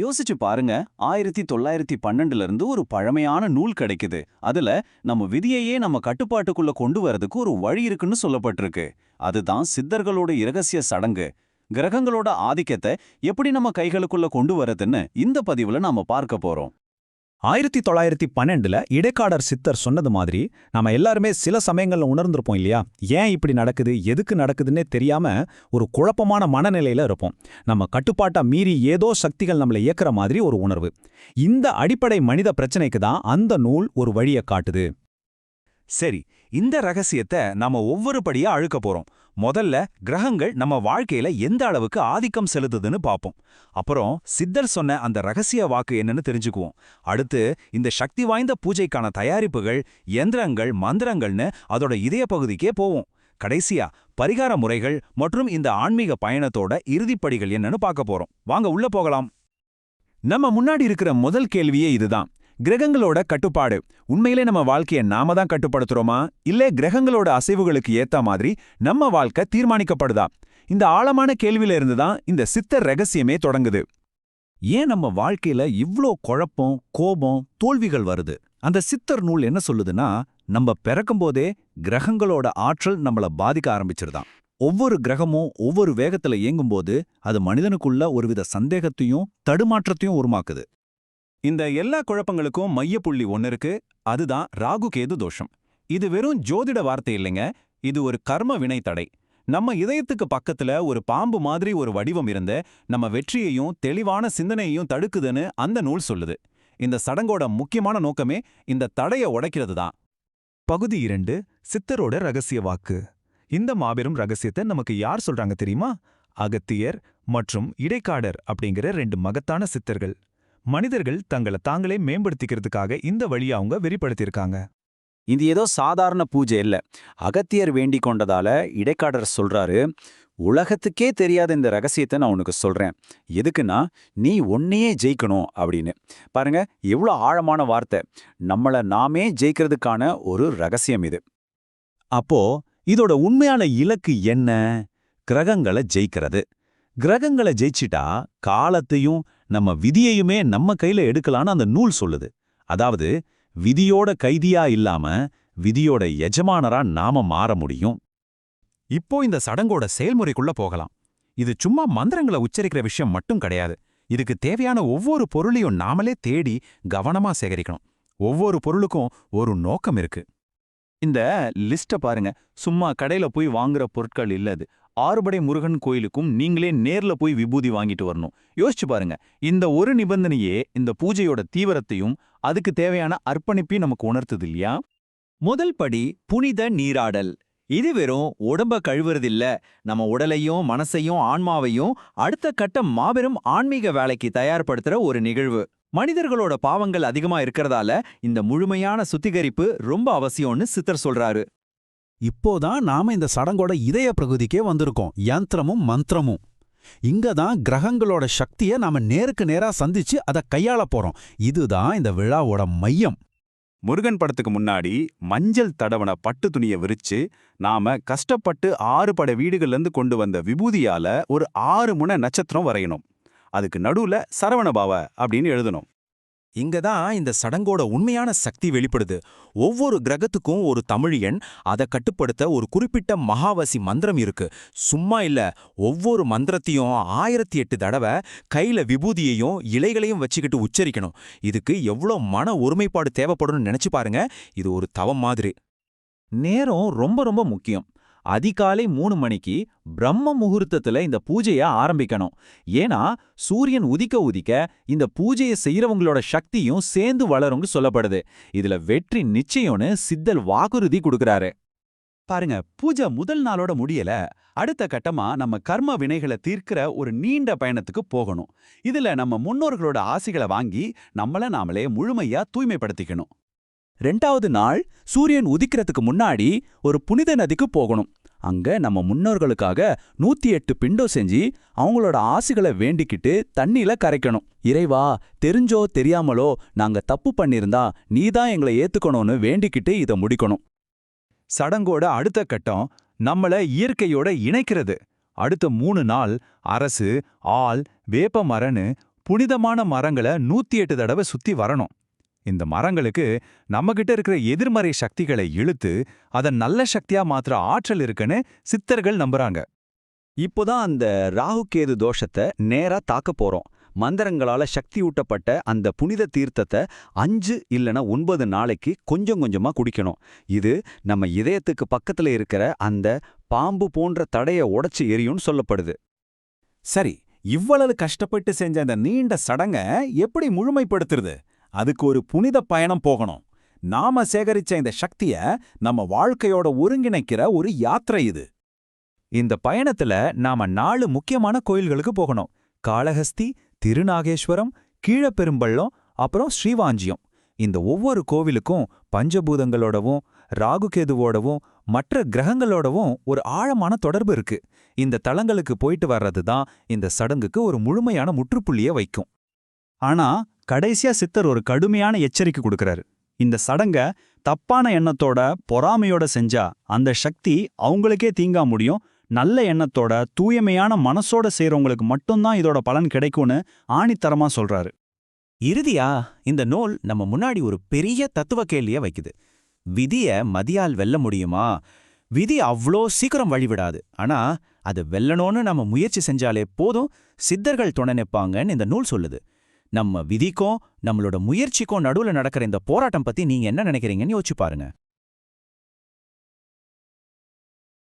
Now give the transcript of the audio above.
யோசிச்சு பாருங்க ஆயிரத்தி தொள்ளாயிரத்தி பன்னெண்டுல இருந்து ஒரு பழமையான நூல் கிடைக்குது. அதுல நம்ம விதியையே நம்ம கட்டுப்பாட்டுக்குள்ள கொண்டு வரதுக்கு ஒரு வழி இருக்குன்னு சொல்லப்பட்டிருக்கு. அதுதான் சித்தர்களோட இரகசிய சடங்கு. கிரகங்களோட ஆதிக்கத்தை எப்படி நம்ம கைகளுக்குள்ள கொண்டு வரதுன்னு இந்த பதிவுல நாம பார்க்க போறோம். ஆயிரத்தி தொள்ளாயிரத்தி பன்னெண்டுல இடைக்காடர் சித்தர் சொன்னது மாதிரி நாம எல்லாருமே சில சமயங்கள்ல உணர்ந்திருப்போம் இல்லையா? ஏன் இப்படி நடக்குது? எதுக்கு நடக்குதுன்னே தெரியாம ஒரு குழப்பமான மனநிலையில இருப்போம். நம்ம கட்டுப்பாட்டா மீறி ஏதோ சக்திகள் நம்மளை இயக்குற மாதிரி ஒரு உணர்வு. இந்த அடிப்படை மனித பிரச்சனைக்கு தான் அந்த நூல் ஒரு வழியை காட்டுது. சரி இந்த ரகசியத்தை நாம ஒவ்வொரு படியா அழுக்க போறோம். முதல்ல கிரகங்கள் நம்ம வாழ்க்கையில எந்த அளவுக்கு ஆதிக்கம் செலுத்துதுன்னு பாப்போம். அப்புறம் சித்தர் சொன்ன அந்த ரகசிய வாக்கு என்னன்னு தெரிஞ்சுக்குவோம். அடுத்து இந்த சக்தி வாய்ந்த பூஜைக்கான தயாரிப்புகள் யந்திரங்கள் மந்திரங்கள்னு அதோட இதய பகுதிக்கே போவோம். கடைசியா பரிகார முறைகள் மற்றும் இந்த ஆன்மீக பயணத்தோட இறுதிப்படிகள் என்னன்னு பார்க்க போறோம். வாங்க உள்ள போகலாம். நம்ம முன்னாடி இருக்கிற முதல் கேள்வியே இதுதான். கிரகங்களோட கட்டுப்பாடு. உண்மையிலே நம்ம வாழ்க்கைய நாம தான் கட்டுப்படுத்துறோமா? இல்ல கிரகங்களோட அசைவுகளுக்கு ஏத்த மாதிரி நம்ம வாழ்க்கை தீர்மானிக்கப்படுதா? இந்த ஆழமான கேள்வியில இருந்து தான் இந்த சித்தர் ரகசியமே தொடங்குது. ஏன் நம்ம வாழ்க்கையில இவ்ளோ குழப்பம் கோபம் தோல்விகள் வருது? அந்த சித்தர் நூல் என்ன சொல்லுதுன்னா நம்ம பிறக்கும்போதே கிரகங்களோட ஆற்றல் நம்மள பாதிக்க ஆரம்பிச்சிருதான். ஒவ்வொரு கிரகமும் ஒவ்வொரு வேகத்துல இயங்கும்போது அது மனிதனுக்குள்ள ஒருவித சந்தேகத்தையும் தடுமாற்றத்தையும் உருமாக்குது. இந்த எல்லா குழப்பங்களுக்கும் மையப்புள்ளி ஒன்னு இருக்கு. அதுதான் ராகு கேது தோஷம். இது வெறும் ஜோதிட வார்த்தை இல்லைங்க. இது ஒரு கர்ம வினை தடை. நம்ம இதயத்துக்கு பக்கத்துல ஒரு பாம்பு மாதிரி ஒரு வடிவம் இருந்த நம்ம வெற்றியையும் தெளிவான சிந்தனையையும் தடுக்குதுன்னு அந்த நூல் சொல்லுது. இந்த சடங்கோட முக்கியமான நோக்கமே இந்த தடைய உடைக்கிறது தான். பகுதி இரண்டு சித்தரோட ரகசிய வாக்கு. இந்த மாபெரும் ரகசியத்தை நமக்கு யார் சொல்றாங்க தெரியுமா? அகத்தியர் மற்றும் இடைக்காடர் அப்படிங்கிற ரெண்டு மகத்தான சித்தர்கள். மனிதர்கள் தங்களை தாங்களே மேம்படுத்திக்கிறதுக்காக இந்த வழியை அவங்க வெளிப்படுத்தியிருக்காங்க இது ஏதோ சாதாரண பூஜை இல்லை அகத்தியர் வேண்டிக் கொண்டதால இடைக்காடர் சொல்றாரு உலகத்துக்கே தெரியாத இந்த ரகசியத்தை நான் உனக்கு சொல்றேன். எதுக்குன்னா நீ ஒன்னையே ஜெயிக்கணும் அப்படின்னு. பாருங்க எவ்வளோ ஆழமான வார்த்தை. நம்மள நாமே ஜெயிக்கிறதுக்கான ஒரு ரகசியம் இது. அப்போ இதோட உண்மையான இலக்கு என்ன? கிரகங்களை ஜெயிக்கிறது. கிரகங்களை ஜெயிச்சிட்டா காலத்தையும் நம்ம விதியையுமே நம்ம கையில எடுக்கலான்னு அந்த நூல் சொல்லுது. அதாவது விதியோட கைதியா இல்லாம விதியோட எஜமானரா நாம மாற முடியும். இப்போ இந்த சடங்கோட செயல்முறைக்குள்ள போகலாம். இது சும்மா மந்திரங்களை உச்சரிக்கிற விஷயம் மட்டும் கிடையாது. இதுக்கு தேவையான ஒவ்வொரு பொருளையும் நாமளே தேடி கவனமா சேகரிக்கணும். ஒவ்வொரு பொருளுக்கும் ஒரு நோக்கம் இருக்கு. இந்த லிஸ்ட்டை பாருங்க. சும்மா கடையில போய் வாங்குற பொருட்கள் இல்லது ஆறுபடை முருகன் கோயிலுக்கும் நீங்களே நேர்ல போய் விபூதி வாங்கிட்டு வரணும். யோசிச்சு பாருங்க இந்த ஒரு நிபந்தனையே இந்த பூஜையோட தீவிரத்தையும் அதுக்கு தேவையான அர்ப்பணிப்பையும் நமக்கு உணர்த்துது இல்லையா? முதல் படி புனித நீராடல். இது வெறும் உடம்ப கழுவுறதில்ல. நம்ம உடலையும் மனசையும் ஆன்மாவையும் அடுத்த கட்ட மாபெரும் ஆன்மீக வேலைக்கு தயார்படுத்துற ஒரு நிகழ்வு. மனிதர்களோட பாவங்கள் அதிகமா இருக்கிறதால இந்த முழுமையான சுத்திகரிப்பு ரொம்ப அவசியம்னு சித்தர் சொல்றாரு. இப்போதான் நாம இந்த சடங்கோட இதய பிரகுதிக்கே வந்திருக்கோம். யந்திரமும் மந்திரமும். இங்க தான் கிரகங்களோட சக்தியை நாம நேருக்கு நேரா சந்திச்சு அதை கையாள போறோம். இதுதான் இந்த விழாவோட மையம். முருகன் படத்துக்கு முன்னாடி மஞ்சள் தடவன பட்டு துணியை விரிச்சு நாம கஷ்டப்பட்டு ஆறு பட வீடுகள்லேருந்து கொண்டு வந்த விபூதியால ஒரு ஆறு முனை நட்சத்திரம் வரையணும். அதுக்கு நடுவுல சரவணபாவ அப்படின்னு எழுதணும். இங்க தான் இந்த சடங்கோட உண்மையான சக்தி வெளிப்படுது. ஒவ்வொரு கிரகத்துக்கும் ஒரு தமிழியன் அதை கட்டுப்படுத்த ஒரு குறிப்பிட்ட மகாவசி மந்திரம் இருக்கு. சும்மா இல்ல ஒவ்வொரு மந்திரத்தையும் ஆயிரத்தி எட்டு தடவை கையில விபூதியையும் இலைகளையும் வச்சுக்கிட்டு உச்சரிக்கணும். இதுக்கு எவ்வளோ மன ஒருமைப்பாடு தேவைப்படும்னு நினைச்சு பாருங்க இது ஒரு தவம் மாதிரி. நேரம் ரொம்ப ரொம்ப முக்கியம். அதிகாலை மூணு மணிக்கு பிரம்ம முகூர்த்தத்துல இந்த பூஜைய ஆரம்பிக்கணும். ஏன்னா சூரியன் உதிக்க உதிக்க இந்த பூஜையை செய்யறவங்களோட சக்தியும் சேர்ந்து வளரும்னு சொல்லப்படுது. இதுல வெற்றி நிச்சயம்னு சித்தல் வாக்குறுதி கொடுக்கறாரு. பாருங்க பூஜை முதல் நாளோட முடியல அடுத்த கட்டமா நம்ம கர்ம வினைகளை தீர்க்கிற ஒரு நீண்ட பயணத்துக்கு போகணும். இதுல நம்ம முன்னோர்களோட ஆசைகளை வாங்கி நம்மள நாமளே முழுமையா தூய்மைப்படுத்திக்கணும். ரெண்டாவது நாள் சூரியன் உதிக்கிறதுக்கு முன்னாடி ஒரு புனித நதிக்கு போகணும். அங்க நம்ம முன்னோர்களுக்காக நூத்தி எட்டு பிண்டோ செஞ்சு அவங்களோட ஆசைகளை வேண்டிக்கிட்டு தண்ணியில கரைக்கணும். இறைவா தெரிஞ்சோ தெரியாமலோ நாங்க தப்பு பண்ணிருந்தா நீதான் எங்களை ஏத்துக்கணும்னு வேண்டிக்கிட்டு இதை முடிக்கணும். சடங்கோட அடுத்த கட்டம் நம்மள இயற்கையோட இணைக்கிறது. அடுத்த மூணு நாள் அரசு ஆள் வேப்ப மரன்னு புனிதமான மரங்களை நூத்தி எட்டு தடவை சுத்தி வரணும். இந்த மரங்களுக்கு நம்மகிட்ட இருக்கிற எதிர்மறை சக்திகளை இழுத்து அதை நல்ல சக்தியா மாத்திர ஆற்றல் இருக்குன்னு சித்தர்கள் நம்புறாங்க. இப்போதான் அந்த ராகுகேது தோஷத்தை நேரா தாக்க போறோம். மந்திரங்களால சக்தி ஊட்டப்பட்ட அந்த புனித தீர்த்தத்தை அஞ்சு இல்லைனா ஒன்பது நாளைக்கு கொஞ்சம் கொஞ்சமா குடிக்கணும். இது நம்ம இதயத்துக்கு பக்கத்துல இருக்கிற அந்த பாம்பு போன்ற தடைய உடச்சி எரியும்னு சொல்லப்படுது. சரி இவ்வளவு கஷ்டப்பட்டு செஞ்ச அந்த நீண்ட சடங்க எப்படி முழுமைப்படுத்துறது? அதுக்கு ஒரு புனித பயணம் போகணும். நாம சேகரிச்ச இந்த சக்திய நம்ம வாழ்க்கையோட ஒருங்கிணைக்கிற ஒரு யாத்திரை இது. இந்த பயணத்துல நாம நாலு முக்கியமான கோயில்களுக்கு போகணும். காளஹஸ்தி திருநாகேஸ்வரம் கீழப்பெரும்பள்ளம் அப்புறம் ஸ்ரீவாஞ்சியம். இந்த ஒவ்வொரு கோவிலுக்கும் பஞ்சபூதங்களோடவும் ராகுகேதுவோடவும் மற்ற கிரகங்களோடவும் ஒரு ஆழமான தொடர்பு இருக்கு. இந்த தளங்களுக்கு போயிட்டு வர்றது தான் இந்த சடங்குக்கு ஒரு முழுமையான முற்றுப்புள்ளிய வைக்கும். ஆனா கடைசியா சித்தர் ஒரு கடுமையான எச்சரிக்கை கொடுக்கறாரு. இந்த சடங்க தப்பான எண்ணத்தோட பொறாமையோட செஞ்சா அந்த சக்தி அவங்களுக்கே தீங்கா முடியும். நல்ல எண்ணத்தோட தூய்மையான மனசோட செய்றவங்களுக்கு மட்டும்தான் இதோட பலன் கிடைக்கும்னு ஆணித்தரமா சொல்றாரு. இறுதியா இந்த நூல் நம்ம முன்னாடி ஒரு பெரிய தத்துவ கேள்விய வைக்குது. விதிய மதியால் வெல்ல முடியுமா? விதி அவ்ளோ சீக்கிரம் வழிவிடாது. ஆனா அது வெல்லணும்னு நம்ம முயற்சி செஞ்சாலே போதும் சித்தர்கள் துணை நிப்பாங்கன்னு இந்த நூல் சொல்லுது. நம்ம விதிக்கும் நம்மளோட முயற்சிக்கும் நடுவுல நடக்கிற இந்த போராட்டம் பத்தி நீங்க என்ன நினைக்கிறீங்கன்னு யோசிச்சு பாருங்க.